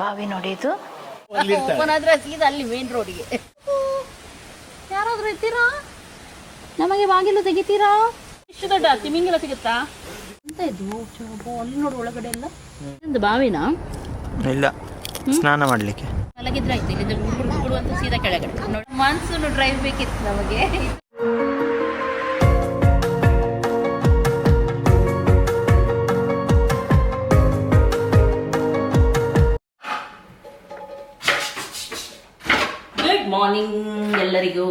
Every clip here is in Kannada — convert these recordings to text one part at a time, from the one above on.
ಬಾವಿ ನೋಡಿ ಇದು ಓಪನ್ ಆದ್ರೆ ಸೀದಾ ಅಲ್ಲಿ ಮೇನ್ ರೋಡ್ಗೆ ಯಾರಾದ್ರೂ ಇರ್ತೀರಾ? ನಮಗೆ ಬಾಗಿಲು ತೆಗಿತೀರಾ? ಇಷ್ಟು ದೊಡ್ಡ ತಿಮಿಂಗಿಲ ಸಿಗುತ್ತಾ? ಎಂತ ಇದು? ಚೋಬೋ, ಅಲ್ಲಿ ನೋಡು ಒಳಗಡೆ ಎಲ್ಲ. ಒಂದು ಬಾವಿನಾ? ಇಲ್ಲ ಸ್ನಾನ ಮಾಡ್ಲಿಕ್ಕೆ. ಮಲಗಿದ್ರೆ ಆಯ್ತು ಇಲ್ಲಿಂದ ಗುಡು ಗುಡು ಅಂತ ಸೀದಾ ಕೆಳಗಡೆ. ನೋಡಿ ಮಾನ್ಸೂನ್ ಡ್ರೈವ್ ಬೇಕಿತ್ತು ನಮಗೆ. ಮಾರ್ನಿಂಗ್ ಎಲ್ಲರಿಗೂ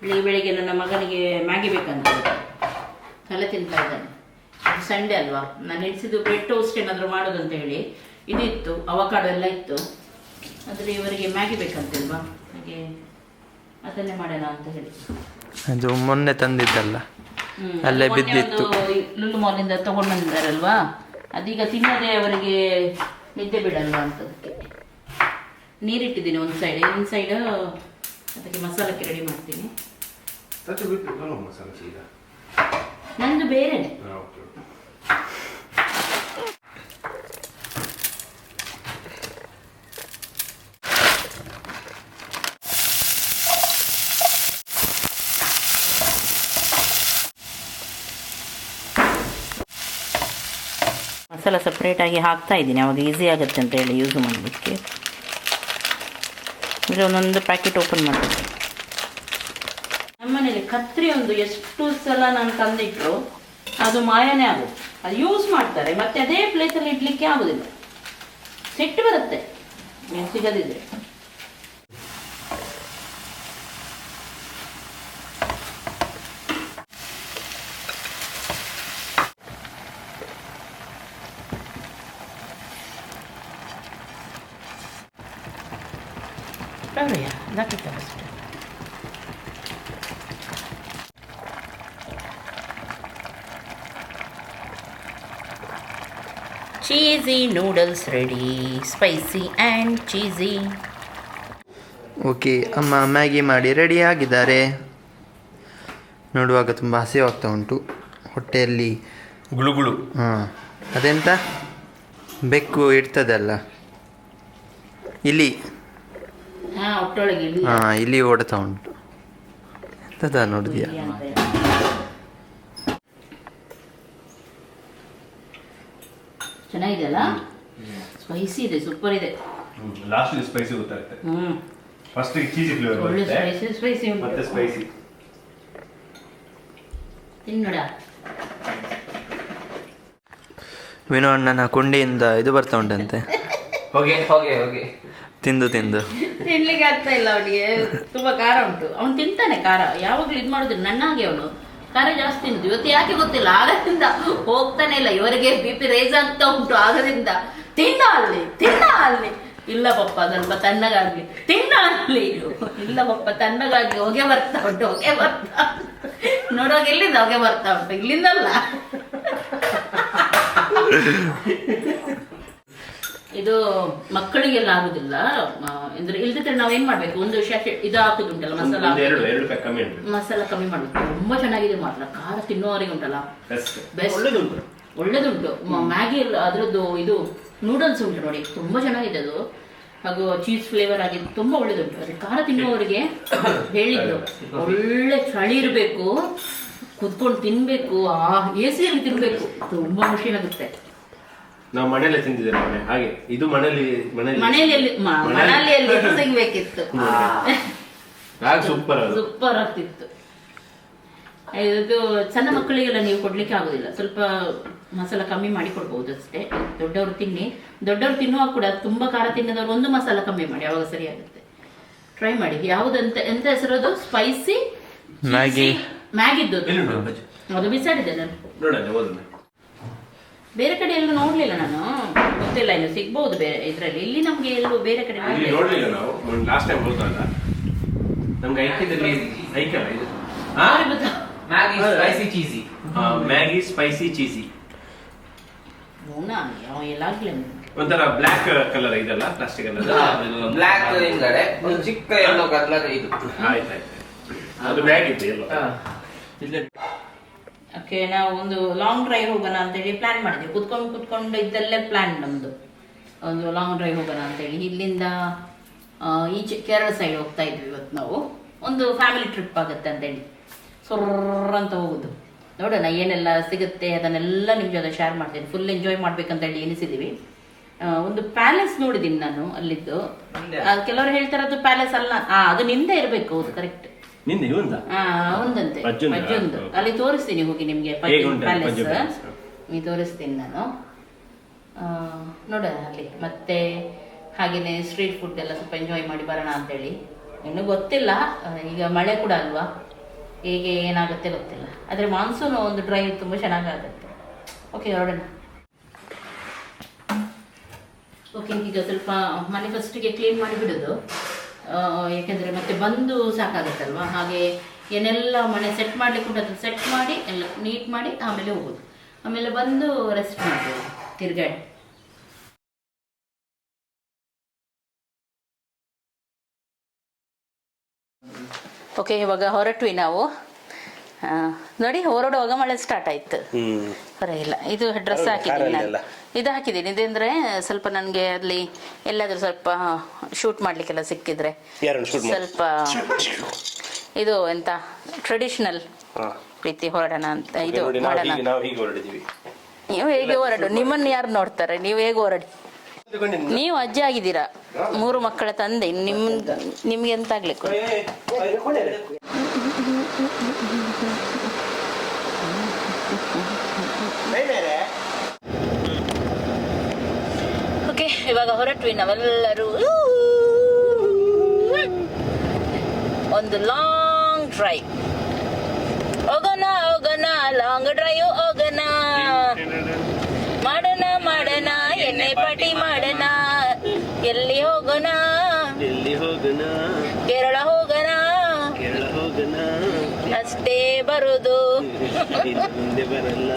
ಬೆಳಿಗ್ಗೆ ಬೆಳಿಗ್ಗೆ ನನ್ನ ಮಗನಿಗೆ ಮ್ಯಾಗಿ ಬೇಕಂತ ತಲೆ ತಿಂತಾ ಇದ್ದಾನೆ. ಸಂಡೆ ಅಲ್ವಾ? ನಾನು ಎಣಿಸಿದ್ದು ಬ್ರೆಡ್ ಟೋಸ್ಟ್ ಏನಾದರೂ ಮಾಡೋದು ಅಂತ ಹೇಳಿ. ಇದು ಇತ್ತು ಅವಕಾಡೋ ಎಲ್ಲ ಇತ್ತು. ಆದರೆ ಇವರಿಗೆ ಮ್ಯಾಗಿ ಬೇಕಂತಿಲ್ವಾ? ಹಾಗೆ ಅದನ್ನೇ ಮಾಡೋಣ ಅಂತ ಹೇಳಿ. ಅದು ಮೊನ್ನೆ ತಂದಿದ್ದಲ್ಲ. ಅಲ್ಲೇ ಬಿದ್ದಿತ್ತು. ಲುಲ್ಲು ಮಾಲಿಂದ ತಗೊಂಡು ಬಂದಿದ್ದಾರಲ್ವಾ? ಅದೀಗ ತಿನ್ನೋದೇ ಅವರಿಗೆ ನಿದ್ದೆ ಬಿಡಲ್ವಾ ಅಂತ. ಅದಕ್ಕೆ ನೀರಿಟ್ಟಿದ್ದೀನಿ ಒಂದು ಸೈಡ್ ಇನ್ನೊಂದು ಸೈಡ್ ಅದಕ್ಕೆ ಮಸಾಲಕ್ಕೆ ರೆಡಿ ಮಾಡ್ತೀನಿ. ನಂದು ಬೇರೆನೆ ಸಪ್ರೇಟ್ ಮಸಾಲ ಸಪ್ರೇಟಾಗಿ ಹಾಕ್ತಾ ಇದ್ದೀನಿ. ಅವಾಗ ಈಸಿ ಆಗುತ್ತೆ ಅಂತ ಹೇಳಿ ಯೂಸ್ ಮಾಡಲಿಕ್ಕೆ. ಅಂದರೆ ಒಂದೊಂದು ಪ್ಯಾಕೆಟ್ ಓಪನ್ ಮಾಡ್ತೀನಿ. ನಮ್ಮನೇಲಿ ಕತ್ರಿ ಒಂದು ಎಷ್ಟು ಸಲ ನಾನು ತಂದಿಟ್ಟರು ಅದು ಮಾಯನೇ ಆಗೋದು. ಅದು ಯೂಸ್ ಮಾಡ್ತಾರೆ, ಮತ್ತೆ ಅದೇ ಪ್ಲೇಸಲ್ಲಿ ಇಡ್ಲಿಕ್ಕೆ ಆಗೋದಿಲ್ಲ. ಸಿಟ್ಟು ಬರುತ್ತೆ ಸಿಗದಿದ್ರೆ. Cheesy noodles ready spicy and cheesy okay ಅಮ್ಮ ಮ್ಯಾಗಿ ಮಾಡಿ ರೆಡಿ ಆಗಿದ್ದಾರೆ. ನೋಡುವಾಗ ತುಂಬ ಹಸಿವಾಗ್ತಾ ಉಂಟು. ಹೊಟ್ಟೆಯಲ್ಲಿ ಗುಳುಗುಳು. ಗುಳು ಹಾಂ ಅದೆಂತ? ಬೆಕ್ಕು ಇರ್ತದಲ್ಲ. ಇಲ್ಲಿ. ಹಾಂ ಒಟ್ಟೊಳಗೆ ಇಲ್ಲಿ. ಹಾಂ ಇಲಿ ಓಡ್ತಾ ಉಂಟು. ಎಂತದ ನೋಡಿದ್ಯಾ? ಇಲ್ಲಿ ಅಲ್ಲ ಚೆನ್ನಾಗಿದೆಯಲ್ಲ ಸ್ಪೈಸಿ ಇದೆ. ಸೂಪರ್ ಇದೆ ಲಾಸ್ಟ್ ಸ್ಪೈಸಿ ಗೊತ್ತಾಗುತ್ತೆ. ಹ್ಮ್. ಫಸ್ಟ್ ಚೀಸಿ ಫ್ಲೇವರ್ ಒಳ್ಳೆ ಬರುತ್ತೆ. ಸ್ಪೈಸಿ ಸ್ಪೈಸಿ ಮತ್ತೆ ಸ್ಪೈಸಿ ತಿನ್ನೋಡ ವಿನೋ ಅಣ್ಣನ ಕುಂಡಿಯಿಂದ ಇದು ಬರ್ತಾ ಉಂಟಂತೆ. ಹೋಗಿ ಹೋಗಿ ಹೋಗಿ. ತಿಂದು ತಿಂದು. ತಿನ್ಲಿಕ್ಕೆ ಆಗ್ತಾ ಇಲ್ಲ ಅವನಿಗೆ. ತುಂಬಾ ಖಾರ ಉಂಟು. ಅವನು ತಿಂತಾನೆ ಖಾರ. ಯಾವಾಗ್ಲೂ ಇದು ಮಾಡೋದಿಲ್ಲ ನನ್ನ ಹಾಗೆ ಅವನು. ಖಾರ ಜಾಸ್ತಿ ತಿಂದು ಇವತ್ತು ಯಾಕೆ ಗೊತ್ತಿಲ್ಲ? ಆಗದಿಂದ ಹೋಗ್ತಾನೆ ಇಲ್ಲ. ಇವರಿಗೆ ಬಿ ಪಿ ರೇಸ್ ಆಗ್ತಾ ಉಂಟು. ಆಗದಿಂದ ತಿನ್ನ ಅಲ್ಲಿ ತಿನ್ನ ಅಲ್ಲಿ ಇಲ್ಲ ಪಪ್ಪ, ಸ್ವಲ್ಪ ತಣ್ಣಗಾಗ್ಲಿ. ತಿನ್ನ ಅಲ್ಲಿ ಇಲ್ಲ ಪಪ್ಪ ತಣ್ಣಗಾಗಿ ಹೊಗೆ ಬರ್ತಾ ಉಂಟು, ಹೊಗೆ ಬರ್ತಾ ನೋಡೋಕೆ ಎಲ್ಲಿಂದ ಹೊಗೆ ಬರ್ತಾ ಉಂಟು? ಇಲ್ಲಿಂದಲ್ಲ. ಇದು ಮಕ್ಕಳಿಗೆಲ್ಲ ಆಗುದಿಲ್ಲ. ಇಲ್ದಿದ್ರೆ ಅಂದ್ರೆ ಇಲ್ದಿದ್ರೆ ನಾವೇನ್ ಮಾಡ್ಬೇಕು? ಒಂದು ವಿಷಯ ಇದು ಹಾಕುದುಂಟಲ್ಲ ಮಸಾಲ ಮಸಾಲ ಕಮ್ಮಿ ಮಾಡ್ಬೇಕು. ತುಂಬಾ ಚೆನ್ನಾಗಿದೆ ಮಾತ್ರ. ಖಾರ ತಿನ್ನುವವರಿಗೆ ಉಂಟಲ್ಲ. ಒಳ್ಳೆದುಂಟು. ಒಳ್ಳೇದುಂಟು. ಮ್ಯಾಗಿ ಎಲ್ಲ ಅದ್ರದ್ದು ಇದು ನೂಡಲ್ಸ್ ಉಂಟು ನೋಡಿ. ತುಂಬಾ ಚೆನ್ನಾಗಿದೆ ಅದು. ಹಾಗೂ ಚೀಸ್ ಫ್ಲೇವರ್ ಆಗಿ ತುಂಬಾ ಒಳ್ಳೇದುಂಟು. ಅದೇ ಖಾರ ತಿನ್ನುವವರಿಗೆ ಹೇಳಿದ್ರು ಒಳ್ಳೆ ಚಳಿ ಇರಬೇಕು. ಕುತ್ಕೊಂಡು ತಿನ್ಬೇಕು. ಆ ಎ ಸಿಯಲ್ಲಿ ತಿನ್ಬೇಕು. ತುಂಬಾ ಖುಷಿ ಆಗುತ್ತೆ. ನಾವು ಮನೇಲೆ ತಿಂದಿದ್ದೇವೆ ಮನೆ ಹಾಗೆ. ಇದು ಮನೇಲಿ ಮನೇಲಿ ಮನೆಯಲ್ಲಿ ಮನೆಯಲ್ಲಿ. ಸಿಗ್ಬೇಕಿತ್ತು. ಆಗ ಸೂಪರ್ ಅದು. ಸೂಪರ್ ಆಗ್ತಿತ್ತು. ಇದು ಸಣ್ಣ ಮಕ್ಕಳಿಗೆಲ್ಲ ನೀವು ಕೊಡ್ಲಿಕ್ಕೆ ಆಗುದಿಲ್ಲ. ಸ್ವಲ್ಪ ಮಸಾಲ ಕಮ್ಮಿ ಮಾಡಿ ಕೊಡ್ಬೋದು ಅಷ್ಟೇ. ದೊಡ್ಡವರು ತಿನ್ನಿ. ದೊಡ್ಡವರು ತಿನ್ನುವಾಗ ಕೂಡ ತುಂಬಾ ಖಾರ ತಿನ್ನದವ್ರು ಒಂದು ಮಸಾಲ ಕಮ್ಮಿ ಮಾಡಿ ಅವಾಗ ಸರಿ ಆಗುತ್ತೆ ಟ್ರೈ ಮಾಡಿ. ಯಾವುದಂತ ಎಂತ ಹೆಸರದು ಸ್ಪೈಸಿ ಮ್ಯಾಗಿ. ಮ್ಯಾಗಿದ್ದು ಅದು? ಬಿಸಾಡಿದೆ ನಾನು. ನೋಡೋಣ ಓದೋಣ. ಬೇರೆ ಕಡೆ ಎಲ್ಲೂ ನೋಡ್ಲಿಲ್ಲ ನಾನು. ಗೊತ್ತಿಲ್ಲ ಇನ್ನು ಸಿಗ್ಬಹುದು ಬೇರೆ ಇದರಲ್ಲಿ. ಇಲ್ಲಿ ನಮ್ಗೆ ಎಲ್ಲೂ ಬೇರೆ ಕಡೆ ಇಲ್ಲಿ ನೋಡ್ಲಿಲ್ಲ. ನಾವು. ಲಾಸ್ಟ್ ಟೈಮ್ ಹೋದಾಗ ನಮ್ಗೆ ಐಕ್ಯದಲ್ಲಿ ಐಕಲ್ಲ ಇದು. Maggi spicy cheesy Maggi spicy cheesy ಎಲ್ಲಾಗ್ಲಿ ಒಂಥರ ಬ್ಲಾಕ್ ಕಲರ್ ಇದೆಲ್ಲ ಪ್ಲಾಸ್ಟಿಕ್ ಅಲ್ಲ ಬ್ಲಾಕ್ ಹಿಂದ್ಗಡೆ. ಒಂದು ಚಿಕ್ಕ ಎಲ್ಲೋ ಕಲರ್ ಇದು. ಆಯ್ತು ಅದು ಮ್ಯಾಗ್ ಇತ್ತು ಎಲ್ಲೋ ಇಲ್ಲ ಓಕೆ ನಾವು ಒಂದು ಲಾಂಗ್ ಡ್ರೈವ್ ಹೋಗೋಣ ಅಂತೇಳಿ ಪ್ಲಾನ್ ಮಾಡಿದ್ವಿ. ಕುತ್ಕೊಂಡು ಕುತ್ಕೊಂಡು ಇದ್ದಲ್ಲೇ ಪ್ಲಾನ್ ನಮ್ಮದು ಒಂದು ಲಾಂಗ್ ಡ್ರೈವ್ ಹೋಗೋಣ ಅಂತೇಳಿ. ಇಲ್ಲಿಂದ ಈಚೆ ಕೇರಳ ಸೈಡ್ ಹೋಗ್ತಾ ಇದ್ವಿ ಇವತ್ತು ನಾವು. ಒಂದು ಫ್ಯಾಮಿಲಿ ಟ್ರಿಪ್ ಆಗುತ್ತೆ ಅಂತೇಳಿ. ಸೊರ್ರ ಅಂತ ಹೋಗುದು. ನೋಡೋಣ ಏನೆಲ್ಲ ಸಿಗುತ್ತೆ ಅದನ್ನೆಲ್ಲ ನಿಮ್ಮ ಜೊತೆ ಶೇರ್ ಮಾಡ್ತೀನಿ. ಫುಲ್ ಎಂಜಾಯ್ ಮಾಡ್ಬೇಕಂತೇಳಿ ಎನಿಸಿದ್ದೀವಿ ಒಂದು ಪ್ಯಾಲೇಸ್ ನೋಡಿದ್ದೀನಿ ನಾನು ಅಲ್ಲಿದ್ದು. ಕೆಲವರು ಹೇಳ್ತಾರೆ ಅದು ಪ್ಯಾಲೇಸ್ ಅಲ್ಲ ಅದು ನಿಂದೆ ಇರಬೇಕು ಅದು ಕರೆಕ್ಟ್ ನಿಂದೆ ಇವಂದ ಆ? ಪಜ್ಜುಂದು ಅಲ್ಲಿ ತೋರಿಸ್ತೀನಿ ಹೋಗಿ ನಿಮ್ಗೆ ಹೇಗುಂಟು ಅಲ್ಲಿ ಪ್ಯಾಲೇಸ್ ಪ್ಯಾಲೇಸ್? ನೀವು ತೋರಿಸ್ತೀನಿ ನಾನು. ಆ, ನೋಡೋಣ ಅಲ್ಲಿ. ಮತ್ತೆ ಹಾಗೇನೆ ಸ್ಟ್ರೀಟ್ ಫುಡ್ ಎಲ್ಲ ಸ್ವಲ್ಪ ಎಂಜಾಯ್ ಮಾಡಿ ಬರೋಣ ಅಂತೇಳಿ. ಇನ್ನು ಗೊತ್ತಿಲ್ಲ. ಆ, ಈಗ ಮಳೆ ಕೂಡ ಅಲ್ವಾ? ಹೇಗೆ ಏನಾಗುತ್ತೆ ಗೊತ್ತಿಲ್ಲ. ಆದ್ರೆ ಮಾನ್ಸೂನ್ ಒಂದು ಡ್ರೈವ್ ತುಂಬಾ ಚೆನ್ನಾಗಾಗುತ್ತೆ. ಓಕೆ ಹೊರಡೋಣ. ಓಕೆ ಈಗ ಸ್ವಲ್ಪ ಮನೆ ಫಸ್ಟಿಗೆ ಕ್ಲೀನ್ ಮಾಡಿ ಬಿಡೋದು. ಆ, ಯಾಕೆಂದ್ರೆ ಮತ್ತೆ ಬಂದು ಸಾಕಾಗುತ್ತಲ್ವಾ? ಹಾಗೆ ಏನೆಲ್ಲ ಮನೆ ಸೆಟ್ ಮಾಡ್ಲಿಕ್ಕೆ ಉಂಟು ಸೆಟ್ ಮಾಡಿ ಎಲ್ಲ ನೀಟ್ ಮಾಡಿ ಆಮೇಲೆ ಹೋಗೋದು. ಆಮೇಲೆ ಬಂದು ರೆಸ್ಟ್ ಮಾಡ್ಬೋದು ತಿರ್ಗಾಡಿ. ಓಕೆ ಇವಾಗ ಹೊರಟ್ವಿ ನಾವು. ನೋಡಿ ಹೊರಡುವಾಗ ಮಳೆ ಸ್ಟಾರ್ಟ್ ಆಯ್ತು. ಪರವಾಗಿಲ್ಲ ಇದು ಡ್ರೆಸ್ ಹಾಕಿದ್ದೀನಿ ನಾನು. ಇದು ಹಾಕಿದ್ದೀನಿ. ಇದಂದ್ರೆ ಸ್ವಲ್ಪ ನನಗೆ ಅಲ್ಲಿ ಎಲ್ಲಾದ್ರೂ ಸ್ವಲ್ಪ ಶೂಟ್ ಮಾಡ್ಲಿಕ್ಕೆಲ್ಲ ಸಿಕ್ಕಿದ್ರೆ. ಸ್ವಲ್ಪ ಇದು ಎಂತ ಟ್ರೆಡಿಷನಲ್ ರೀತಿ ಹೊರಡೋಣ ಅಂತ ಇದು ಮಾಡೋಣ. ನೀವು ಹೇಗೆ ಹೊರಡು? ನಿಮ್ಮನ್ನ ಯಾರು ನೋಡ್ತಾರೆ? ನೀವು ಹೇಗೆ ಹೊರಡಿ? ನೀವು ಅಜ್ಜಿ ಆಗಿದ್ದೀರಾ? ಮೂರು ಮಕ್ಕಳ ತಂದೆ. ನಿಮ್ ನಿಮ್ಗೆ ಎಂತ ಆಗ್ಲಿಕ್ಕೆ ಓಕೆ ಇವಾಗ ಹೊರಟ್ವಿ ನಾವೆಲ್ಲರೂ. ಒಂದು ಲಾಂಗ್ ಡ್ರೈವ್ ಹೋಗೋಣ ಹೋಗೋಣ ಲಾಂಗ್ ಡ್ರೈವ್ ಹೋಗೋಣ. ಮಾಡೋಣ ಮಾಡೋಣ, ಎಣ್ಣೆ ಪಾಟಿ ಮಾಡೋಣ. ಎಲ್ಲಿ ಹೋಗೋಣ ಎಲ್ಲಿ ಹೋಗೋಣ ಕೇರಳ ಹೋಗೋಣ ಕೇರಳ ಹೋಗೋಣ ಅಷ್ಟೇ ಬರುದು ಇನ್ನು ಮುಂದೆ ಬರಲ್ಲ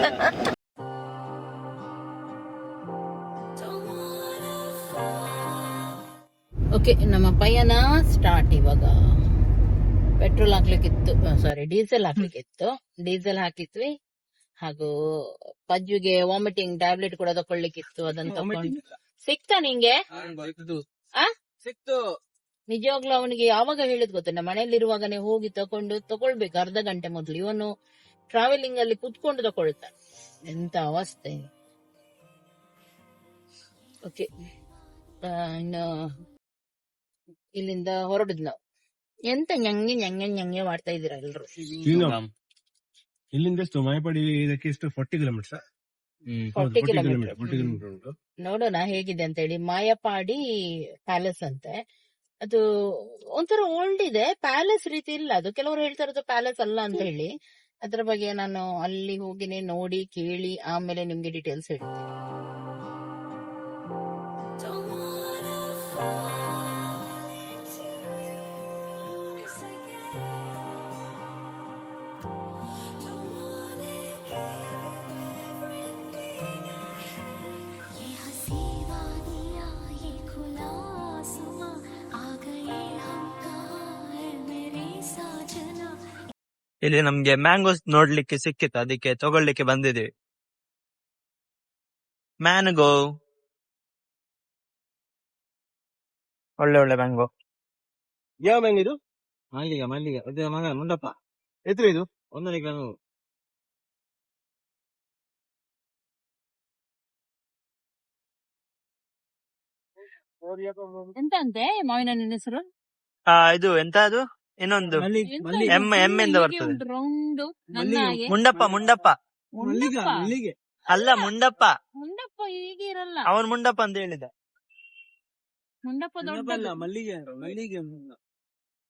ಓಕೆ ನಮ್ಮ ಪಯಣ ಸ್ಟಾರ್ಟ್ ಇವಾಗ. ಪೆಟ್ರೋಲ್ ಹಾಕ್ಲಿಕ್ಕಿತ್ತು ಸಾರಿ ಡೀಸೆಲ್ ಹಾಕ್ಲಿಕ್ಕಿತ್ತು. ಡೀಸೆಲ್ ಹಾಕಿದ್ವಿ. ಹಾಗೂ ಪಜ್ಜುಗೆ ವಾಮಿಟಿಂಗ್ ಟ್ಯಾಬ್ಲೆಟ್ ಕೂಡ ತಕೊಳ್ಳಿಕ್ಕಿತ್ತು ಅದನ್ನ ತಗೊಂಡು ಸಿಕ್ತಾ ನಿಂಗೆ? ಆ? ಸಿಕ್ತು. ನಿಜವಾಗ್ಲೂ ಅವನಿಗೆ ಯಾವಾಗ ಹೇಳಿದ್ ಗೊತ್ತ? ಮನೆಯಲ್ಲಿರುವಾಗನೇ ಹೋಗಿ ತಕೊಂಡು ತಗೊಳ್ಬೇಕು ಅರ್ಧ ಗಂಟೆ ಮೊದಲು. ಇವನು ಟ್ರಾವೆಲಿಂಗ್ ಅಲ್ಲಿ ಕುತ್ಕೊಂಡು ತಗೊಳ್ತಾನೆ ಎಂತ ಅವಸ್ಥೆ. ಓಕೆ ಇನ್ನು ಇಲ್ಲಿಂದ ಹೊರಡುದು ನಾವು. ಎಂತ ನಂಗೆ ನಂಗೆ ನಂಗೆ ಮಾಡ್ತಾ ಇದೀರ ಎಲ್ರು? ಇಲ್ಲಿಂದ ಎಷ್ಟು ಮಾಯಪಾಡಿ ಇದಕ್ಕೆ ಎಷ್ಟು ಫಾರ್ಟಿ ಕಿಲೋಮೀಟರ್ ಫಾರ್ಟಿ ನೋಡೋಣ ಹೇಗಿದೆ ಅಂತ ಹೇಳಿ ಮಾಯಪಾಡಿ ಪ್ಯಾಲೇಸ್ ಅಂತೆ. ಅದು ಒಂಥರ ಓಲ್ಡ್ ಇದೆ. ಪ್ಯಾಲೇಸ್ ರೀತಿ ಇಲ್ಲ ಅದು. ಕೆಲವರು ಹೇಳ್ತಾರೆ ಅದು ಪ್ಯಾಲೇಸ್ ಅಲ್ಲ ಅಂತ ಹೇಳಿ. ಅದ್ರ ಬಗ್ಗೆ ನಾನು ಅಲ್ಲಿ ಹೋಗಿನೇ ನೋಡಿ ಕೇಳಿ ಆಮೇಲೆ ನಿಮ್ಗೆ ಡೀಟೇಲ್ಸ್ ಹೇಳ್ತೀನಿ. ಇಲ್ಲಿ ನಮ್ಗೆ ಮ್ಯಾಂಗೋಸ್ ನೋಡ್ಲಿಕ್ಕೆ ಸಿಕ್ಕಿತ್ತು ಅದಕ್ಕೆ ತಗೊಳ್ಳಿಕ್ಕೆ ಬಂದಿದ್ದೀವಿ. ಮ್ಯಾನ್ಗೋ ಒಳ್ಳೆ ಒಳ್ಳೆ ಮ್ಯಾಂಗೋ ಯಾವ ಮ್ಯಾಂಗ್ ಇದು? ಮಲ್ಲಿಗೆ ಮಲ್ಲಿಗೆ. ಅದೇ ಮಗ ಮುಂಡಪ್ಪ. ಎತ್ತು ಇದು? ಒಂದನೇ ಗ್ರಾಮ್ ಎಂತ ಅಂತೆ ಮಾವಿನ ಹಣ್ಣಿನ ಹೆಸರು? ಆ ಇದು ಎಂತ ಅದು? ಇನ್ನೊಂದು ಎಂ ಎಂ ಎಂದ ಬರ್ತದೆ. ಮುಂಡಪ್ಪ ಮುಂಡಪ್ಪ. ಅಲ್ಲ ಮುಂಡಪ್ಪ. ಮುಂಡಪ್ಪ. ಹೀಗೆ ಇರಲ್ಲ. ಅವನ್ ಮುಂಡಪ್ಪ ಅಂತ ಹೇಳಿದ. ಮುಂಡಪ್ಪ ಮುಂಡಪ್ಪ ಮಲ್ಲಿಗೆ ಮಲ್ಲಿಗೆ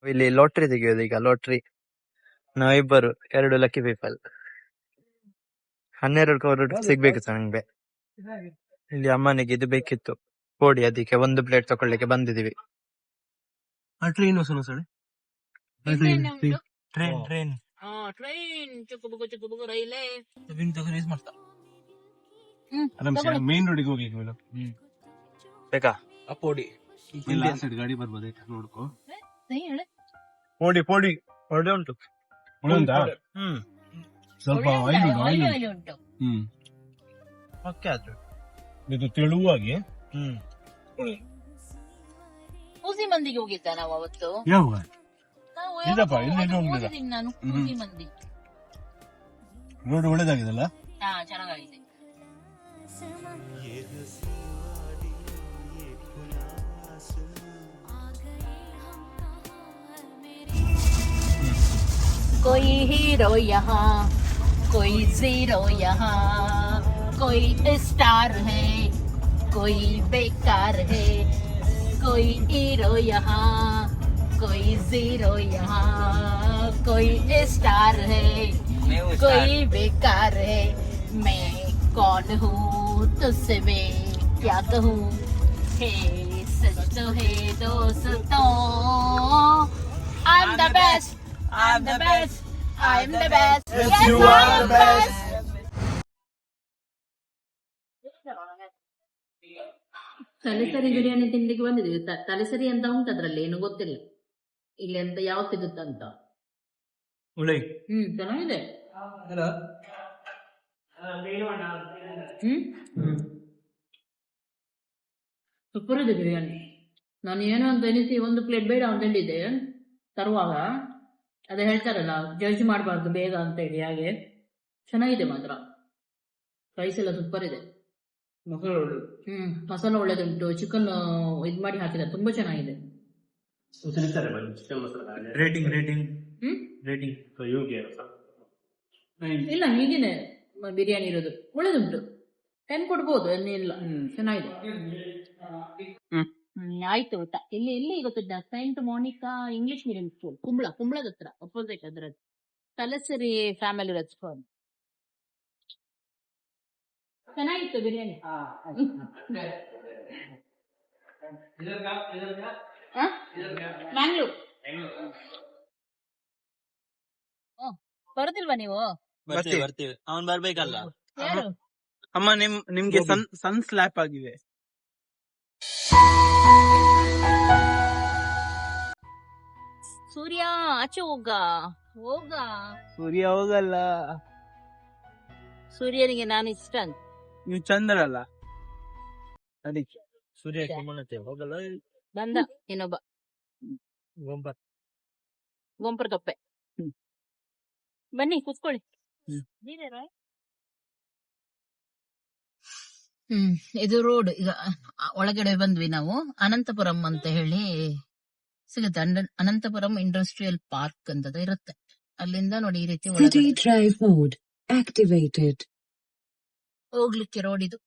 ಇಲ್ಲಿ ಲಾಟ್ರಿ ತೆಗೆಯೋದು ಈಗ ಲಾಟ್ರಿ. ನಾವಿಬ್ಬರು ಎರಡು ಲಕ್ಕಿ ಪೀಪಲ್ ಹನ್ನೆರಡು ಕವರ್ ಸಿಗ್ಬೇಕು ಸರ್ ನಂಗೆ ಇಲ್ಲಿ ಅಮ್ಮನಿಗೆ ಇದು ಬೇಕಿತ್ತು. ಕೋಡಿ ಅದಕ್ಕೆ ಒಂದು ಪ್ಲೇಟ್ ತಕೊಳ್ಳಿಕ್ಕೆ ಬಂದಿದೀವಿ ಟ್ರೈನ್ ಹೊಸ ಸರ್ ಟ್ರೈನ್ ಟ್ರೈನ್ ಟ್ರೈನ್ ಚುಕ್ಕು ಬುಕ್ಕು ಚುಕ್ಕು ಬುಕ್ಕು ರೈಲೇ ಮಾಡ್ತಾ. ಮೇನ್ ರೋಡಿಗೆ ಹೋಗಿ ಮೇಡಮ್ ಬೇಕಾ? ಅಪ್ಪೋಡಿ ಇಲ್ಲಿ. ಸೈಡ್ ಗಾಡಿ ಬರ್ಬೋದು ನೋಡ್ಕೋ. ಪೋಡಿ ಪೋಡಿ. ಪೋಡಿ ಉಂಟು. ಹ್ಮ್. ಸ್ವಲ್ಪ ಒಳ್ಳೆ ಆಯಿಲ್ ಉಂಟು, ಆಯಿಲ್ ಒಳ್ಳೆ ಉಂಟು. ಹ್ಮ್. ಓಕೆ ಆದ್ರು ಇದು ತೆಳುವಾಗಿ? ಹ್ಮ್. ಕೂಸಿ ಮಂದಿಗೆ ಹೋಗಿದ್ದ ನಾವು ಅವತ್ತು. ಯಾವಾಗ? ನಾವು ಇಲ್ಲಪ್ಪ, ಯಾವಾಗ ಇಲ್ಲಿ ಅದು ಹೋಗಿಲ್ಲ. ಹೋಗಿದ್ದೀನಿ ನಾನು ಹ್ಮ್. ಕೂಸಿ ಮಂದಿ ರೋಡ್ ಒಳ್ಳೇದಾಗಿದೆಲ್ಲ ಹಾ ಚೆನ್ನಾಗಿದೆ कोई हीरो यहाँ कोई जीरो यहाँ कोई स्टार है कोई बेकार है कोई हीरो यहाँ कोई जीरो यहाँ कोई स्टार है कोई बेकार है मैं कौन हूँ तुझसे मैं क्या कहूँ हे सच तो है दोस्तों I'm the best I'm the best I'm the best Yes, you are the best ತಲೆಸರಿ biryani ತಿಂಡಿಗೆ ಬಂದಿದ್ದೀವಿ ತ- ತಲೆಸರಿ ಅಂತ ಉಂಟು ಅದ್ರಲ್ಲಿ ಏನು ಗೊತ್ತಿಲ್ಲ ಇಲ್ಲಿ ಅಂತ ಯಾವ್ದು ಸಿಗುತ್ತಂತ ಉಳಿ ಹ್ಮ್ ಚೆನ್ನಾಗಿದೆ. ಹ್ಮ್? ಸೂಪರ್ ಇದೆ ಬಿರಿಯಾನಿ. ನಾನು ಏನು ಅಂತ ಎನಿಸಿ ಒಂದು ಪ್ಲೇಟ್ ಬೇಡ ಅಂತ ಹೇಳಿದ್ದೆ. ತರುವಾಗ ಅದೇ ಹೇಳ್ತಾರಲ್ಲ ಜಡ್ಜ್ ಮಾಡಬಾರ್ದು ಬೇಗ ಅಂತ ಹೇಳಿ ಹಾಗೆ. ಚೆನ್ನಾಗಿದೆ ಮಾತ್ರ. ರೈಸ್ ಎಲ್ಲ ಸೂಪರ್ ಇದೆ. ಹ್ಮ್ ಮಸಾಲ ಒಳ್ಳೇದುಂಟು. ಚಿಕನ್ ಇದ್ ಮಾಡಿ ಹಾಕಿದ ತುಂಬಾ ಚೆನ್ನಾಗಿದೆ. ತಿಂತಾರೆ ಬನ್ನಿ. Chicken masala rating rating? Hmm? Rating Yogi ಇಲ್ಲ ಹೀಗೇನೆ ಬಿರಿಯಾನಿ ಇರೋದು. ಒಳ್ಳೇದುಂಟು. ಟೆನ್ ಕೊಡ್ಬೋದು ಏನಿಲ್ಲ ಚೆನ್ನಾಗಿದೆ. ಹ್ಮ್, ಆಯ್ತು ಊಟ. ಇಲ್ಲಿ ಇಲ್ಲಿ ಗೊತ್ತಿದ್ದ saint Monica English medium school Kumbla ಕುಂಬಳದ ಹತ್ರ ಅಪೋಸಿಟ್ ಅದ್ರದ್ದು. ತಲಸರಿ ಫ್ಯಾಮಿಲಿ ಇರೋದು ಸ್ಕೂಲ್ ಚೆನ್ನಾಗಿತ್ತು ಬಿರಿಯಾನಿ. ಮ್ಯಾಂಗ್ಳೂರ್. ಬರುದಿಲ್ವಾ ನೀವು? ಬರ್ತೀವಿ. ಬರ್ತೀವಿ. ಅವನ್ ಬರ್ಬೇಕಲ್ಲ? ಯಾರು ಅಮ್ಮ ನಿಮ್ ನಿಮ್ಗೆ ಸನ್ ಸನ್ ಸ್ಲ್ಯಾಪ್ ಆಗಿದೆ ಸೂರ್ಯ ಆಚೆ ಹೋಗ. ಹೋಗ. ಸೂರ್ಯ ಹೋಗಲ್ಲ. ಸೂರ್ಯನಿಗೆ ನಾನು ಇಷ್ಟ ಅಂತ. ನೀವು ಚಂದ್ರ ಅಲ್ಲ ಅದಕ್ಕೆ. ಸೂರ್ಯ ಕಿಮಣತೆ ಹೋಗಲ್ಲ. ಬಂದ ಇನ್ನೊಬ್ಬ. ಗೊಂಬರ್ ಗೊಂಬರ್ ಕಪ್ಪೆ ಬನ್ನಿ ಕೂತ್ಕೊಳ್ಳಿ. ಹ್ಮ್. ಇದು ರೋಡ್. ಈಗ ಒಳಗಡೆ ಬಂದ್ವಿ ನಾವು. ಅನಂತಪುರಂ ಅಂತ ಹೇಳಿ ಸಿಗುತ್ತೆ. ಅನಂತಪುರಂ ಇಂಡಸ್ಟ್ರಿಯಲ್ ಪಾರ್ಕ್ ಅಂತ ಇರುತ್ತೆ. ಅಲ್ಲಿಂದ ನೋಡಿ ಈ ರೀತಿ. ಹೋಗ್ಲಿಕ್ಕೆ ರೋಡ್ ಇದು.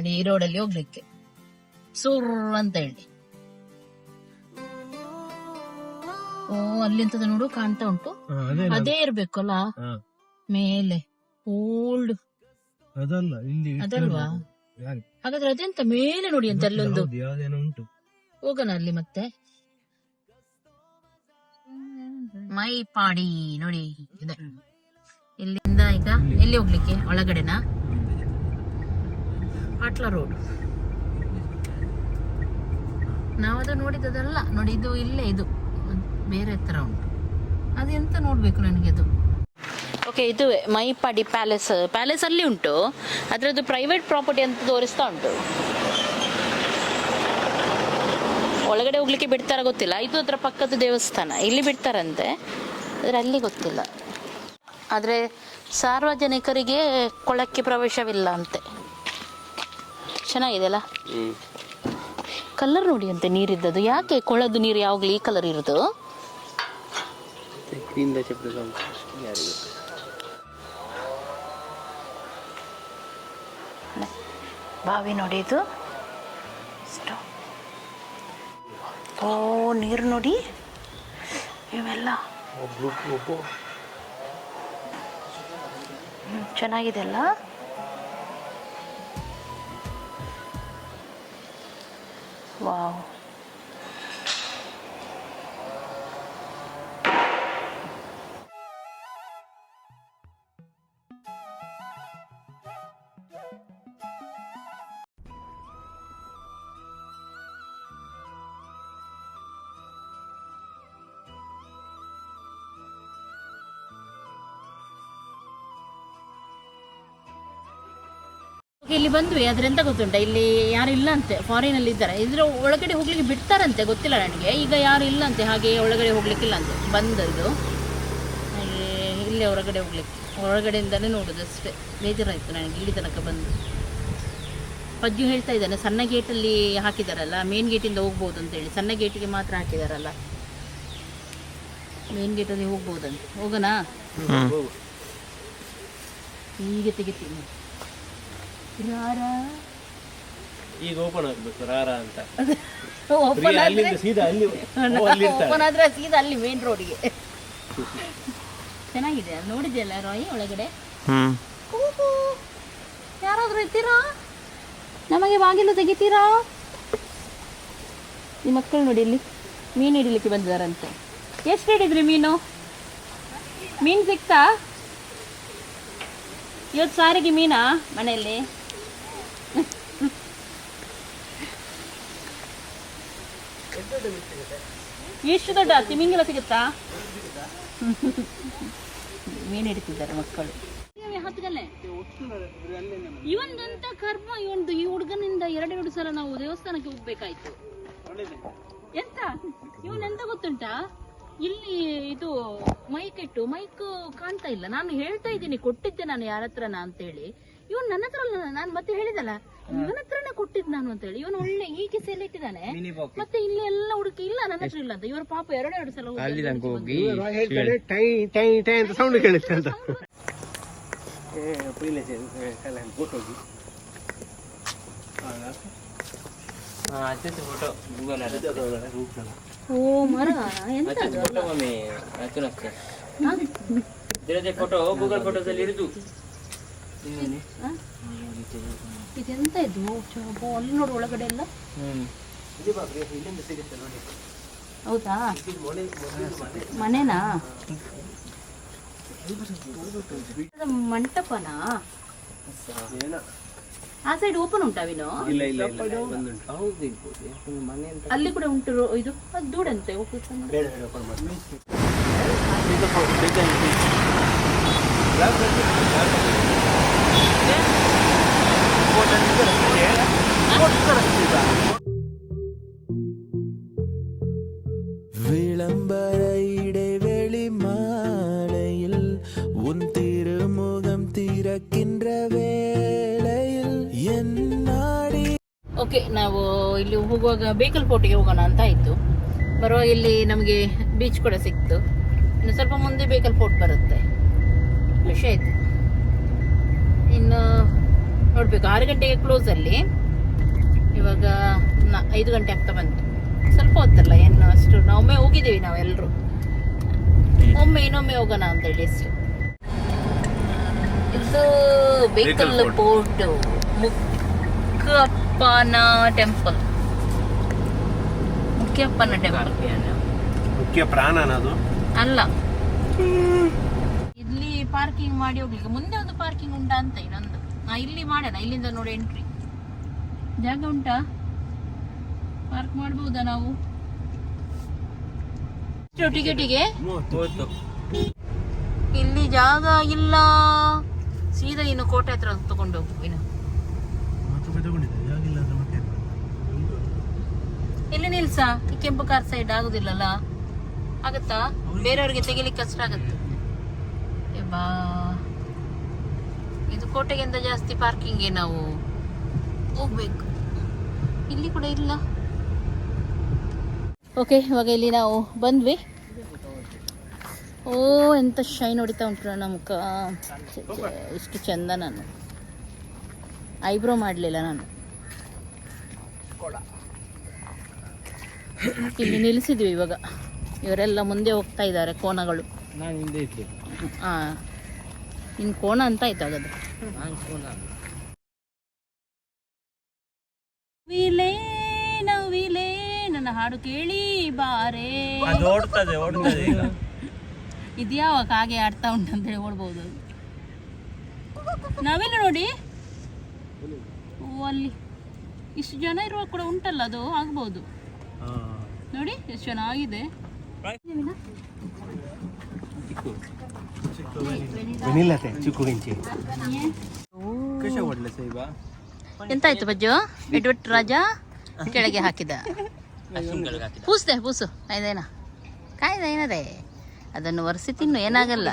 ನೋಡಿ ಈ ರೋಡಲ್ಲಿ ಹೋಗ್ಲಿಕ್ಕೆ. ಸುರ್ ಅಂತ ಹೇಳಿ. ಓ ಅಲ್ಲಿಂತದ ನೋಡು ಕಾಣ್ತಾ ಉಂಟು. ಅದೇ ಇರ್ಬೇಕಲ್ಲ. ಮೇಲೆ ಓಲ್ಡ್ ಅದಲ್ಲ ಇಲ್ಲಿ ಅದಲ್ವಾ? ಹಾಗಾದ್ರೆ ಅದೆಂತ? ಮೇಲೆ ನೋಡಿ ಅಂತ ಅಲ್ಲೊಂದು ಉಂಟು. ಹೋಗೋಣ ಅಲ್ಲಿ ಮತ್ತೆ. ಮೈ ಪಾಡಿ ನೋಡಿ ಇದೆ. ಇಲ್ಲಿಂದ ಈಗ? ಎಲ್ಲಿ ಹೋಗ್ಲಿಕ್ಕೆ? ಒಳಗಡೆನಾ? ಪಾಟ್ಲ ರೋಡ್. ನಾವದು ನೋಡಿದದಲ್ಲ ನೋಡಿ, ಇದು ಇಲ್ಲೇ, ಇದು. ಬೇರೆ ಥರ ಉಂಟು. ಅದೆಂತ ನೋಡಬೇಕು ನನಗೆ ಅದು? ಓಕೆ ಇದುವೇ ಮೈಪಾಡಿ ಪ್ಯಾಲೇಸ್. ಪ್ಯಾಲೇಸಲ್ಲಿ ಉಂಟು. ಅದರದ್ದು ಪ್ರೈವೇಟ್ ಪ್ರಾಪರ್ಟಿ ಅಂತ ತೋರಿಸ್ತಾ ಉಂಟು. ಒಳಗಡೆ ಹೋಗ್ಲಿಕ್ಕೆ ಬಿಡ್ತಾರ ಗೊತ್ತಿಲ್ಲ. ಇದು ಅದರ ಪಕ್ಕದ ದೇವಸ್ಥಾನ. ಇಲ್ಲಿ ಬಿಡ್ತಾರಂತೆ. ಆದರೆ ಅಲ್ಲಿ ಗೊತ್ತಿಲ್ಲ. ಆದರೆ ಸಾರ್ವಜನಿಕರಿಗೆ ಕೊಳಕ್ಕೆ ಪ್ರವೇಶವಿಲ್ಲ ಅಂತೆ. ಚೆನ್ನಾಗಿದೆ ಅಲ್ಲ ಕಲರ್ ನೋಡಿ ಅಂತೆ ನೀರಿದ್ದದು ಯಾಕೆ ಕೊಳದ ನೀರು ಯಾವಾಗಲೂ ಈ ಕಲರ್ ಇರೋದು? ಬಾವಿ ನೋಡಿ ಇದು ಓ ನೀರು ನೋಡಿ. ಇವೆಲ್ಲ. ಚೆನ್ನಾಗಿದೆ ಅಲ್ಲ 哇哦。ಇಲ್ಲಿ ಬಂದ್ವಿ ಅದ್ರೆಂತ ಗೊತ್ತುಂಟ. ಇಲ್ಲಿ ಯಾರು ಇಲ್ಲ ಅಂತೆ ಫಾರಿನಲ್ಲಿ ಇದ್ದಾರೆ. ಇದ್ರ ಒಳಗಡೆ ಹೋಗ್ಲಿಕ್ಕೆ ಬಿಡ್ತಾರಂತೆ ಗೊತ್ತಿಲ್ಲ ನನಗೆ. ಈಗ ಯಾರು ಇಲ್ಲ ಅಂತೆ ಹಾಗೆ ಒಳಗಡೆ ಹೋಗ್ಲಿಕ್ಕಿಲ್ಲ ಅಂತೆ ಬಂದದ್ದು. ಹಾಗೆ ಇಲ್ಲೇ ಹೊರಗಡೆ ಹೋಗ್ಲಿಕ್ಕೆ ಹೊರಗಡೆಯಿಂದಲೇ ನೋಡೋದು ಅಷ್ಟೇ. ಬೇಜಾರಾಯ್ತು ನನಗೆ ಇಲ್ಲಿ ತನಕ ಬಂದು. ಪದ್ಯು ಹೇಳ್ತಾ ಇದ್ದಾನೆ ಸಣ್ಣ ಗೇಟಲ್ಲಿ ಹಾಕಿದಾರಲ್ಲ ಮೇನ್ ಗೇಟಿಂದ ಹೋಗ್ಬೋದು ಅಂತೇಳಿ ಸಣ್ಣ ಗೇಟಿಗೆ ಮಾತ್ರ ಹಾಕಿದಾರಲ್ಲ. ಮೇನ್ ಗೇಟಲ್ಲಿ ಹೋಗ್ಬೋದಂತೆ. ಹೋಗೋಣ? ಹೀಗೆ ತೆಗಿತೀನಿ. ರಾರಾ? ಈಗ ಓಪನ್ ಆಗ್ಬೇಕು ರಾರ ಅಂತ. ಓಪನ್ ಅಲ್ಲಿಂದ ಸೀದಾ ಅಲ್ಲಿ ಓ, ಅಲ್ಲಿ ಇರ್ತಾರೆ. ಓಪನ್ ಆದ್ರೆ ಸೀದಾ ಅಲ್ಲಿ ಮೇನ್ ರೋಡಿಗೆ ಚೆನ್ನಾಗಿದೆ ನೋಡಿದೆಯಲ್ಲ ರಾಯಿ ಒಳಗಡೆ. ಯಾರಾದ್ರೂ ಇರ್ತೀರಾ? ನಮಗೆ ಬಾಗಿಲು ತೆಗಿತೀರಾ? ನಿಮ್ಮ ಮಕ್ಕಳು ನೋಡಿ ಇಲ್ಲಿ ಮೀನು ಹಿಡಿಲಿಕ್ಕೆ ಬಂದಿದಾರಂತೆ ಎಷ್ಟು ಹಿಡಿದ್ರಿ ಮೀನು? ಮೀನು ಸಿಕ್ತಾ? ಇವತ್ತು ಸಾರಿಗೆ ಮೀನಾ ಮನೆಯಲ್ಲಿ? ಎಷ್ಟು ದೊಡ್ಡ ತಿಮಿಂಗಿಲ ಸಿಗುತ್ತಾ? ಮೀನು ಹಿಡಿತಿದ್ದಾರೆ ಮಕ್ಕಳು. ಇವಂದಂತ ಇವನ್ದಂತ ಕರ್ಮ ಇವನ್ದು ಈ ಹುಡುಗನಿಂದ ಎರಡೆರಡು ಸಲ ನಾವು ದೇವಸ್ಥಾನಕ್ಕೆ ಹೋಗ್ಬೇಕಾಯ್ತು. ಎಂತ? ಇವನ್ ಎಂತ ಗೊತ್ತುಂಟಾ? ಇಲ್ಲಿ ಇದು ಮೈಕ್ ಇಟ್ಟು ಮೈಕ್ ಕಾಣ್ತಾ ಇಲ್ಲ. ನಾನು ಹೇಳ್ತಾ ಇದ್ದೀನಿ ಕೊಟ್ಟಿದ್ದೆ ನಾನು ಯಾರ ಹತ್ರನ ಅಂತೇಳಿ. ಇವನ್ ನನ್ನ ಹತ್ರ ಅಲ್ಲ ನಾನು ಮತ್ತೆ ಹೇಳಿದಲ್ಲ. ಇವನ ಹತ್ರನೇ ಕೊಟ್ಟಿದ್ ನಾನು ಅಂತೇಳಿ ಇವನು ಒಳ್ಳೆ ಹೀಗೆ ಸೆಲೆ ಇಟ್ಟಿದ್ದಾನೆ. ಮತ್ತೆ ಇಲ್ಲಿ ಎಲ್ಲ ಹುಡುಕಿ ಇಲ್ಲ ನನ್ನ ಹತ್ರ ಇಲ್ಲ ಅಂತ. ಇವರ ಪಾಪ ಎರಡೆರಡು ಸಲ ಹೋಗಿ ಅಲ್ಲಿ ತನಕ ಹೋಗಿ ಹೇಳ್ತಾರೆ ಟೈ ಟೈ ಟೈ ಅಂತ ಸೌಂಡ್ ಕೇಳುತ್ತೆ ಅಂತ. ಫೋಟೋ ಗೂಗಲ್ ಓ ಮರ ಎಂತ ಫೋಟೋ ಗೂಗಲ್ ಫೋಟೋದಲ್ಲಿ ಇರುದು. ಇದೆಂತ ಇದು? ಅಲ್ಲಿ ನೋಡು ಒಳಗಡೆ ಎಲ್ಲ. ಹೌದಾ? ಮನೆನಾ? ಮಂಟಪನ? ಆ ಸೈಡ್ ಓಪನ್ ಉಂಟಾ ವಿನೋ? ಇಲ್ಲ ಇಲ್ಲ ಇಲ್ಲ ಬಂದುಂಟು ಹೌದು ಇರ್ಬೋದು ಮನೆ ಅಂತ ಅಲ್ಲಿ ಕೂಡ ಉಂಟು ಇದು. ಅದು ದೂಡಂತೆ ಹೋಗ್ಲಿಕ್ಕೆ ಬೇಡ ಬೇಡ ಓಪನ್ ಮಾಡಿ விளம்பர இடைவெளி மாலையில் உன் திருமுகம் திறக்கின்ற வேளையில் என் நாடி ಓಕೆ ನಾವು ಇಲ್ಲಿ ಹೋಗುವಾಗ ಬೇಕಲ್ ಫೋರ್ಟಿಗೆ ಹೋಗೋಣ ಅಂತ ಆಯ್ತು ಬರುವಾಗ ಇಲ್ಲಿ ನಮಗೆ ಬೀಚ್ ಕೂಡ ಸಿಕ್ತು ಇನ್ನು ಸ್ವಲ್ಪ ಮುಂದೆ ಬೇಕಲ್ ಫೋರ್ಟ್ ಬರುತ್ತೆ ಖುಷಿ ಆಯ್ತು ಇನ್ನು ನೋಡ್ಬೇಕು. ಆರು ಗಂಟೆಗೆ ಕ್ಲೋಸ್ ಅಲ್ಲಿ. ಇವಾಗ ಐದು ಗಂಟೆ ಆಗ್ತಾ ಬಂತು. ಸ್ವಲ್ಪ ಹೊತ್ತಲ್ಲ ಏನು ಅಷ್ಟು. ನಾವು ಒಮ್ಮೆ ಹೋಗಿದ್ದೀವಿ ನಾವೆಲ್ಲರೂ ಒಮ್ಮೆ ಇನ್ನೊಮ್ಮೆ ಹೋಗೋಣ ಅಂತ ಹೇಳಿ ಅಷ್ಟು ಇದು ಬೇಕಲ್ ಪೋರ್ಟ್ ಮುಕ್ಕಪ್ಪನ ಟೆಂಪಲ್ ಮುಖ್ಯಪ್ಪನ ಟೆಂಪಲ್ ಮುಖ್ಯ ಪ್ರಾಣ ಅದು? ಅಲ್ಲ. ಇಲ್ಲಿ ಪಾರ್ಕಿಂಗ್ ಮಾಡಿ ಹೋಗ್ಲಿಕ್ಕೆ. ಮುಂದೆ ಒಂದು ಪಾರ್ಕಿಂಗ್ ಉಂಟಾ ಅಂತ ಇನ್ನೊಂದು. ಇಲ್ಲಿ ಮಾಡೋಣ ಇಲ್ಲಿಂದ ನೋಡಿ ಎಂಟ್ರಿ ಜಾಗ ಉಂಟಾ? ಪಾರ್ಕ್ ಮಾಡಬಹುದಾ ನಾವು? ಟಿಕೆಟಿಗೆ ಇಲ್ಲಿ ಜಾಗ ಇಲ್ಲ. ಸೀದಾ ಇನ್ನು ಕೋಟೆ ಹತ್ರ ತಗೊಂಡು ಹೋಗು ಇನ್ನು. ಇಲ್ಲಿ ನಿಲ್ಸ ಈ ಕೆಂಪು ಕಾರ್ ಸೈಡ್ ಆಗುದಿಲ್ಲಲ್ಲ? ಆಗತ್ತಾ? ಬೇರೆಯವ್ರಿಗೆ ತೆಗಿಲಿಕ್ಕೆ ಕಷ್ಟ ಆಗತ್ತೆ. ಬಾ. ಕೋಟೆಗಿಂತ ಜಾಸ್ತಿ ಪಾರ್ಕಿಂಗ್ಗೆ ನಾವು ಹೋಗ್ಬೇಕು. ಇಲ್ಲಿ ಕೂಡ ಇಲ್ಲ. ಓಕೆ ಇವಾಗ ಇಲ್ಲಿ ನಾವು ಬಂದ್ವಿ. ಓ ಎಂತ ಶೈನ್ ಹೊಡಿತಾ ಉಂಟು ನಮ್ಮ ಮುಖ. ಇಷ್ಟು ಚಂದ ನಾನು. ಐಬ್ರೋ ಮಾಡಲಿಲ್ಲ ನಾನು. ಇಲ್ಲಿ ನಿಲ್ಲಿಸಿದ್ವಿ ಇವಾಗ. ಇವರೆಲ್ಲ ಮುಂದೆ ಹೋಗ್ತಾ ಇದ್ದಾರೆ ಇದ್ದೆ. ಹಾಂ ಇನ್ನು ಕೋಣ ಅಂತ ಆಯ್ತು ಹಾಗಾದ್ರೆ ನವಿಲೇ ನನ್ನ ಹಾಡು ಕೇಳಿ ಬಾರೆ. ಅದು ಓಡ್ತದೆ ಓಡ್ತದೆ ಈಗ. ಇದ್ಯಾವಾಗ ಹಾಗೆ ಆಡ್ತಾ ಉಂಟು ಅಂತ ಹೇಳಿ ಓಡ್ಬೋದು. ಅದು. ನಾವೆಲ್ಲ ನೋಡಿ. ಓ ಅಲ್ಲಿ ಇಷ್ಟು ಜನ ಇರುವ ಕೂಡ ಉಂಟಲ್ಲ ಅದು? ಆಗ್ಬೋದು. ನೋಡಿ ಎಷ್ಟು ಚೆನ್ನಾಗಿದೆ. ವೆನಿಲ್ಲತೆ ಚಿಕ್ಕು ಗಿಂಚಿ ಸೈಬಾ ಎಂತಾಯ್ತು ಬಜ್ಜು? ಎಡ್ವರ್ಟ್ ರಾಜ ಕೆಳಗೆ ಹಾಕಿದ. ಪೂಸ್ದೆ ಪೂಸು. ಇದೇನ ಕಾಯ್ದ ಏನದೆ? ಅದನ್ನು ಒರೆಸಿ ತಿನ್ನು ಏನಾಗಲ್ಲ.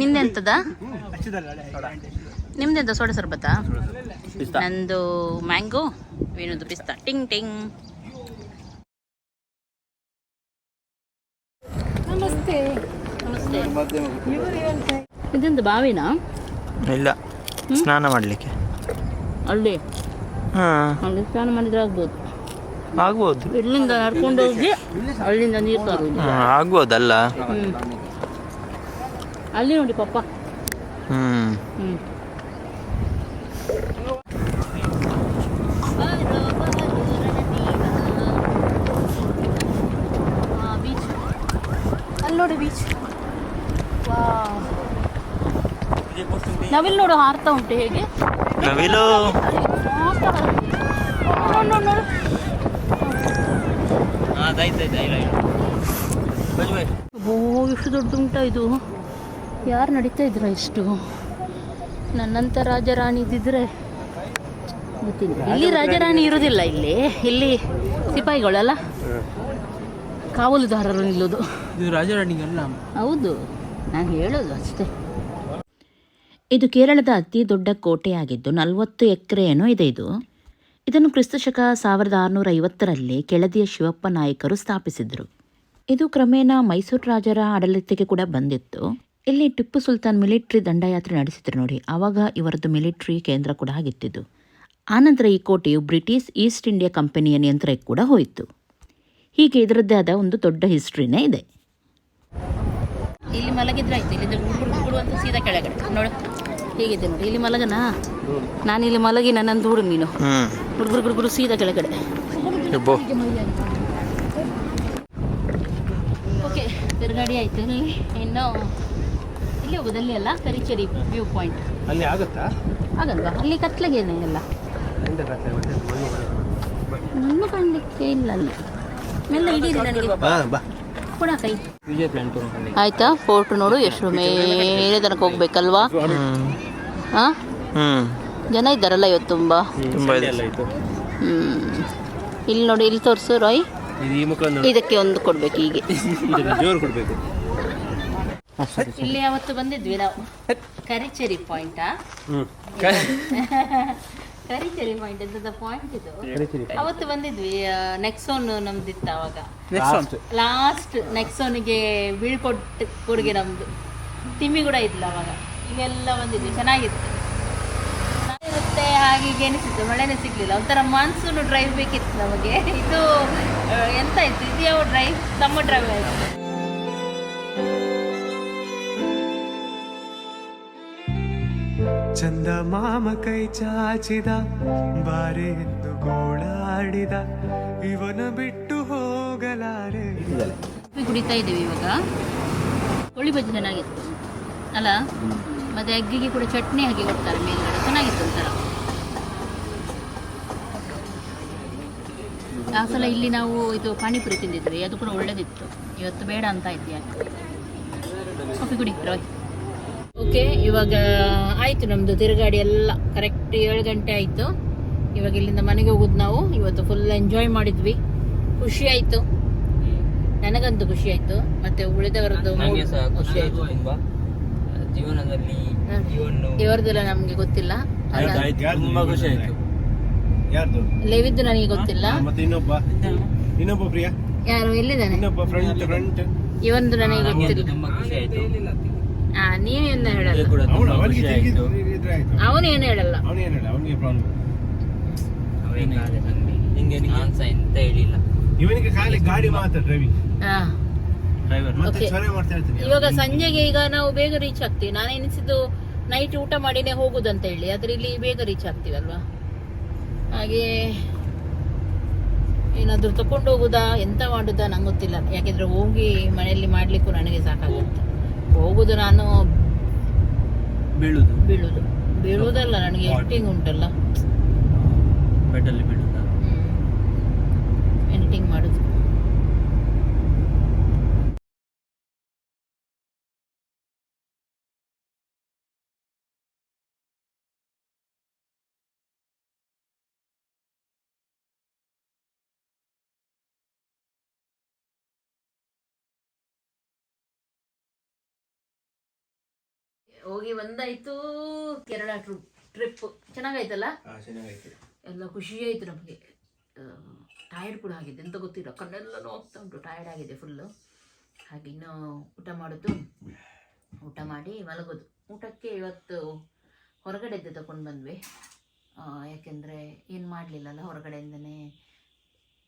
ನಿಂದೆಂತದ ನಿಮ್ದೆಂತ ಸೋಡಾ ಸರ್ಬತ್ತ? ನಂದು ಮ್ಯಾಂಗೋ ಏನದು ಪಿಸ್ತಾ. ಟಿಂಗ್ ಟಿಂಗ್. ನಮಸ್ತೆ. ನಮಸ್ತೆ. ಇದೊಂದು ಬಾವಿನಾ? ಇಲ್ಲ ಸ್ನಾನ ಮಾಡ್ಲಿಕ್ಕೆ. ಅಲ್ಲಿ? ಹಾ. ಅಲ್ಲಿ ಸ್ನಾನ ಮಾಡಿದ್ರೆ ಆಗ್ಬೋದು. ಆಗ್ಬೋದು. ಇಲ್ಲಿಂದ ನಡ್ಕೊಂಡು ಹೋಗಿ ಅಲ್ಲಿಂದ ನೀರು ತರೋದು. ಹಾ, ಆಗ್ಬೋದಲ್ಲ. ಅಲ್ಲಿ ನೋಡಿ ಪಪ್ಪ. ಹ್ಮ್. ಹ್ಮ್ ಅಲ್ಲಿ ನೋಡಿ ಬೀಚ್ ನಾವಿಲ್ಲಿ ನೋಡು ಹಾರ್ತಾ ಉಂಟು ಹೇಗೆ? ನವಿಲು. ಓ ಎಷ್ಟು ದೊಡ್ಡ ಉಂಟ ಇದು. ಯಾರು ನಡೀತಾ ಇದ್ರ ಇಷ್ಟು? ನನ್ನಂತ ರಾಜರಾಣಿ ಇದ್ದಿದ್ರೆ ಗೊತ್ತಿಲ್ಲ. ಇಲ್ಲಿ ರಾಜರಾಣಿ ಇರುವುದಿಲ್ಲ ಇಲ್ಲಿ. ಇಲ್ಲಿ ಸಿಪಾಯಿಗಳಲ್ಲ ಕಾವಲುದಾರರು ನಿಲ್ಲೋದು. ಇದು ರಾಜರಾಣಿಗಲ್ಲ. ಹೌದು. ನಾನು ಹೇಳೋದು ಅಷ್ಟೇ. ಇದು ಕೇರಳದ ಅತಿ ದೊಡ್ಡ ಕೋಟೆಯಾಗಿದ್ದು ನಲವತ್ತು ಏನೋ ಇದೆ ಇದು. ಇದನ್ನು ಕ್ರಿಸ್ತಶಕ ಸಾವಿರದ ಆರುನೂರ ಐವತ್ತರಲ್ಲಿ ಕೆಳದಿಯ ಶಿವಪ್ಪ ನಾಯಕರು ಸ್ಥಾಪಿಸಿದರು. ಇದು ಕ್ರಮೇಣ ಮೈಸೂರು ರಾಜರ ಆಡಳಿತಕ್ಕೆ ಕೂಡ ಬಂದಿತ್ತು. ಇಲ್ಲಿ ಟಿಪ್ಪು ಸುಲ್ತಾನ್ ಮಿಲಿಟ್ರಿ ದಂಡಯಾತ್ರೆ ನಡೆಸಿದ್ರು ನೋಡಿ ಆವಾಗ ಇವರದ್ದು ಮಿಲಿಟ್ರಿ ಕೇಂದ್ರ ಕೂಡ ಆಗಿತ್ತಿದ್ದು. ಆನಂತರ ಈ ಕೋಟೆಯು ಬ್ರಿಟಿಷ್ ಈಸ್ಟ್ ಇಂಡಿಯಾ ಕಂಪನಿಯ ನಿಯಂತ್ರಣಕ್ಕೆ ಕೂಡ ಹೋಯಿತು. ಹೀಗೆ ಇದರದ್ದೇ ಆದ ಒಂದು ದೊಡ್ಡ ಹಿಸ್ಟ್ರಿನೇ ಇದೆ. ಇಲ್ಲಿ ಮಲಗಿದ್ರೆ ಆಯ್ತು. ಇಲ್ಲಿ ಹುಡುಗರು ಅಂತ ಸೀದಾ ಕೆಳಗಡೆ. ನೋಡು. ಹೇಗಿದೆ ನೋಡಿ. ಇಲ್ಲಿ ಮಲಗನ? ನಾನು ಇಲ್ಲಿ ಮಲಗಿ ನನ್ನನ್ನು ದೂಡು ನೀನು. ಹುಡುಗರು ಹುಡುಗರು ಸೀದಾ ಕೆಳಗಡೆ. ಓಕೆ ತಿರುಗಾಡಿ ಆಯ್ತು. ಇಲ್ಲಿ ಇನ್ನು ಇಲ್ಲಿ ಹೋಗೋದಲ್ಲಿ ಅಲ್ಲ? ಕರಿಚೇರಿ ವ್ಯೂ ಪಾಯಿಂಟ್. ಅಲ್ಲಿ ಆಗುತ್ತಾ? ಆಗಲ್ವಾ? ಅಲ್ಲಿ ಕತ್ಲಗೇನೆ ಎಲ್ಲ ಮಣ್ಣು. ಮಣ್ಣು ಕಾಣಲಿಕ್ಕೆ ಇಲ್ಲ ಅಲ್ಲಿ. ಮೆಲ್ಲ ಹಿಡೀರಿ ನನಗೆ. ಕೊಡ ಕೈ. ಆಯ್ತಾ? ಫೋರ್ಟ್ ನೋಡು ಎಷ್ಟು ಮೇಲೆ ತನಕ ಹೋಗ್ಬೇಕಲ್ವಾ? ಹಾ ಹ್ಮ್. ಜನ ಇದ್ದಾರಲ್ಲ ಇವತ್ತು ತುಂಬಾ? ಹ್ಮ್ ಇಲ್ಲಿ ನೋಡಿ ಇಲ್ಲಿ ತೋರಿಸು ರಾಯ್ ಇದಕ್ಕೆ ಒಂದು ಕೊಡ್ಬೇಕು ಹೀಗೆ. ಇದನ್ನ ಜೋರು ಕೊಡ್ಬೇಕು. ಇಲ್ಲಿ ಅವತ್ತು ಬಂದಿದ್ವಿ ನಾವು? ಕರಿಚೇರಿ ಪಾಯಿಂಟಾ ಹ್ಮ್. ಕರಿಚೇರಿ ಪಾಯಿಂಟ್ ಎಂತದ ಪಾಯಿಂಟ್ ಇದು? ಅವತ್ತು ಬಂದಿದ್ವಿ ನೆಕ್ಸೋನ್ ನಮ್ದಿತ್ತು ಅವಾಗ. ನೆಕ್ಸ್ಟ್ ಲಾಸ್ಟ್ ನೆಕ್ಸೋನ್ಗೆ ಬೀಳ್ಕೊಟ್ಟು ಕೊಡುಗೆ ನಮ್ದು. ತಿಮ್ಮಿ ಕೂಡ ಇದ್ಲ ಅವಾಗ. ಇವೆಲ್ಲ ಬಂದಿದ್ವಿ ಚೆನ್ನಾಗಿತ್ತು. ಇರುತ್ತೆ ಹಾಗೆ ಎನಿಸಿತ್ತು. ಮಳೆನೇ ಸಿಗ್ಲಿಲ್ಲ. ಒಂಥರ ಮಾನ್ಸೂನ್ ಡ್ರೈವ್ ಬೇಕಿತ್ತು ನಮಗೆ. ಇದು ಎಂತ ಇತ್ತು? ಇದು ಯಾವ ಡ್ರೈವ್ ತಮ್ಮ ಡ್ರೈವ್ ಆಯ್ತು. ಚಂದ ಮಾಮ ಕೈ ಚಾಚಿದ, ಬಾರೆ ಎಂದು ಗೋಳಾಡಿದ, ಇವನ ಬಿಟ್ಟು ಹೋಗಲಾರೆ. ಕುಡಿತಾ ಇದ್ದೀವಿ ಇವಾಗ. ಕೋಳಿ ಬಜ್ಜಿ ಚೆನ್ನಾಗಿತ್ತು. ಅಲ್ಲ, ಮತ್ತೆ ಅಗ್ಗಿಗೆ ಕೂಡ ಚಟ್ನಿ ಹಾಕಿ ಕೊಡ್ತಾರೆ ಮೇಲ್ಗಡೆ. ಚೆನ್ನಾಗಿತ್ತು ಒಂಥರ. ಆ ಸಲ ಇಲ್ಲಿ ನಾವು ಇದು ಪಾನಿಪುರಿ ತಿಂದಿದ್ವಿ. ಅದು ಕೂಡ ಒಳ್ಳೇದಿತ್ತು. ಇವತ್ತು ಬೇಡ ಅಂತ ಇದೆಯಾ ಕಾಫಿ ಕುಡಿ ರಾಯ್ ಓಕೆ ಇವಾಗ ಆಯ್ತು ನಮ್ದು ತಿರುಗಾಡಿ ಎಲ್ಲ. ಕರೆಕ್ಟ್ ಏಳು ಗಂಟೆ ಆಯ್ತು. ಇವಾಗ ಇಲ್ಲಿಂದ ಮನೆಗೆ ಹೋಗುದು ನಾವು. ಇವತ್ತು ಫುಲ್ ಎಂಜಾಯ್ ಮಾಡಿದ್ವಿ. ಖುಷಿ ಆಯ್ತು. ನನಗಂತೂ ಖುಷಿ ಆಯ್ತು. ಮತ್ತೆ ಉಳಿದವರದ್ದು ಖುಷಿ ಆಯ್ತು ಜೀವನದಲ್ಲಿ ಇವರದೆಲ್ಲ ನಮ್ಗೆ ಗೊತ್ತಿಲ್ಲ. ತುಂಬಾ ಖುಷಿ ಆಯ್ತು. ಲೇವಿದ್ದು ನನಗೆ ಗೊತ್ತಿಲ್ಲ. ಮತ್ತೆ ಇನ್ನೊಬ್ಬ? ಇನ್ನೊಬ್ಬ ಪ್ರಿಯ? ಯಾರು ಎಲ್ಲಿದ್ದಾನೆ? ಇನ್ನೊಬ್ಬ ನನಗೆ ಗೊತ್ತಿಲ್ಲ. ತುಂಬಾ ಖುಷಿ ಆಯ್ತು. ಆ ನೀವೇನು ಹೇಳಲ್ಲ. ಅವನೇನು ಹೇಳಲ್ಲ. ಎಂತ ಇವನಿಗೆ ಖಾಲಿ ಗಾಡಿ ಮಾತ್ರ ಡ್ರೈವಿಂಗ್ ಇವಾಗ ಸಂಜೆಗೆ ಈಗ ನಾವು ಬೇಗ ರೀಚ್ ಆಗ್ತೀವಿ. ನಾನು ಎನಿಸಿದ್ದು ನೈಟ್ ಊಟ ಮಾಡಿನೇ ಹೋಗುದಂತ ಹೇಳಿ. ಆದ್ರೆ ಇಲ್ಲಿ ಬೇಗ ರೀಚ್ ಆಗ್ತೀವಲ್ವಾ ಹಾಗೆ ಏನಾದರೂ ತಕೊಂಡು ಹೋಗುದಾ? ಎಂತ ಮಾಡುದಾ? ನಂಗೆ ಗೊತ್ತಿಲ್ಲ. ಯಾಕೆಂದ್ರೆ ಹೋಗಿ ಮನೆಯಲ್ಲಿ ಮಾಡ್ಲಿಕ್ಕೂ ನನಗೆ ಸಾಕಾಗುತ್ತೆ. ಹೋಗುದು ನಾನು ಬೀಳುದು. ಬೀಳುದು. ಬೀಳುವುದಲ್ಲ ನನಗೆ ಎಡಿಟಿಂಗ್ ಉಂಟಲ್ಲ. ಬೆಡ್ಡಲ್ಲಿ ಬೀಳುದ? ಎಡಿಟಿಂಗ್ ಮಾಡುದು. ಹೋಗಿ ಒಂದಾಯ್ತು ಕೇರಳ ಟ್ರಿಪ್ ಟ್ರಿಪ್ ಚೆನ್ನಾಗಾಯ್ತಲ್ಲ? ಎಲ್ಲ ಖುಷಿ ಆಯ್ತು ನಮಗೆ. ಟಯರ್ಡ್ ಕೂಡ ಆಗಿದೆ ಎಂತ ಗೊತ್ತಿಲ್ಲ. ಕಣ್ಣೆಲ್ಲ ಹೋಗ್ತಾ ಉಂಟು. ಟಯರ್ಡ್ ಆಗಿದೆ ಫುಲ್ಲು ಹಾಗೆ ಇನ್ನು ಊಟ ಮಾಡೋದು. ಊಟ ಮಾಡಿ ಮಲಗೋದು. ಊಟಕ್ಕೆ ಇವತ್ತು ಹೊರಗಡೆದ್ದು ತಗೊಂಡು ಬಂದ್ವಿ. ಯಾಕೆಂದರೆ ಯಾಕೆಂದ್ರೆ ಏನು ಮಾಡಲಿಲ್ಲಲ್ಲ ಹೊರಗಡೆಯಿಂದನೇ.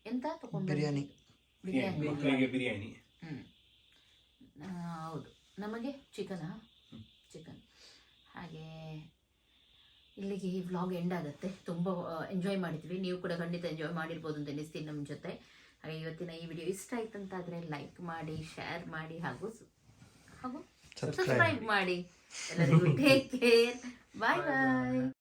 ಎಂತ ತಗೊಂಡು ಬಿರಿಯಾನಿ. ಬಿರಿಯಾನಿ. ಹ್ಞೂ ಹೌದು. ನಮಗೆ ಚಿಕನಾ ಚಿಕನ್. ಹಾಗೆ ಇಲ್ಲಿಗೆ ಈ ವ್ಲಾಗ್ ಎಂಡ್ ಆಗುತ್ತೆ. ತುಂಬ ಎಂಜಾಯ್ ಮಾಡಿದ್ವಿ. ನೀವು ಕೂಡ ಖಂಡಿತ ಎಂಜಾಯ್ ಮಾಡಿರ್ಬೋದು ಅಂತ ಎನಿಸ್ತೀನಿ ನಮ್ಮ ಜೊತೆ. ಹಾಗೆ ಇವತ್ತಿನ ಈ ವಿಡಿಯೋ ಇಷ್ಟ ಆಯ್ತು ಅಂತಾದರೆ ಲೈಕ್ ಮಾಡಿ ಶೇರ್ ಮಾಡಿ ಹಾಗೂ ಹಾಗೂ ಸಬ್ಸ್ಕ್ರೈಬ್ ಮಾಡಿ. ಎಲ್ಲರಿಗೂ ಟೇಕ್ ಕೇರ್ ಬಾಯ್ ಬಾಯ್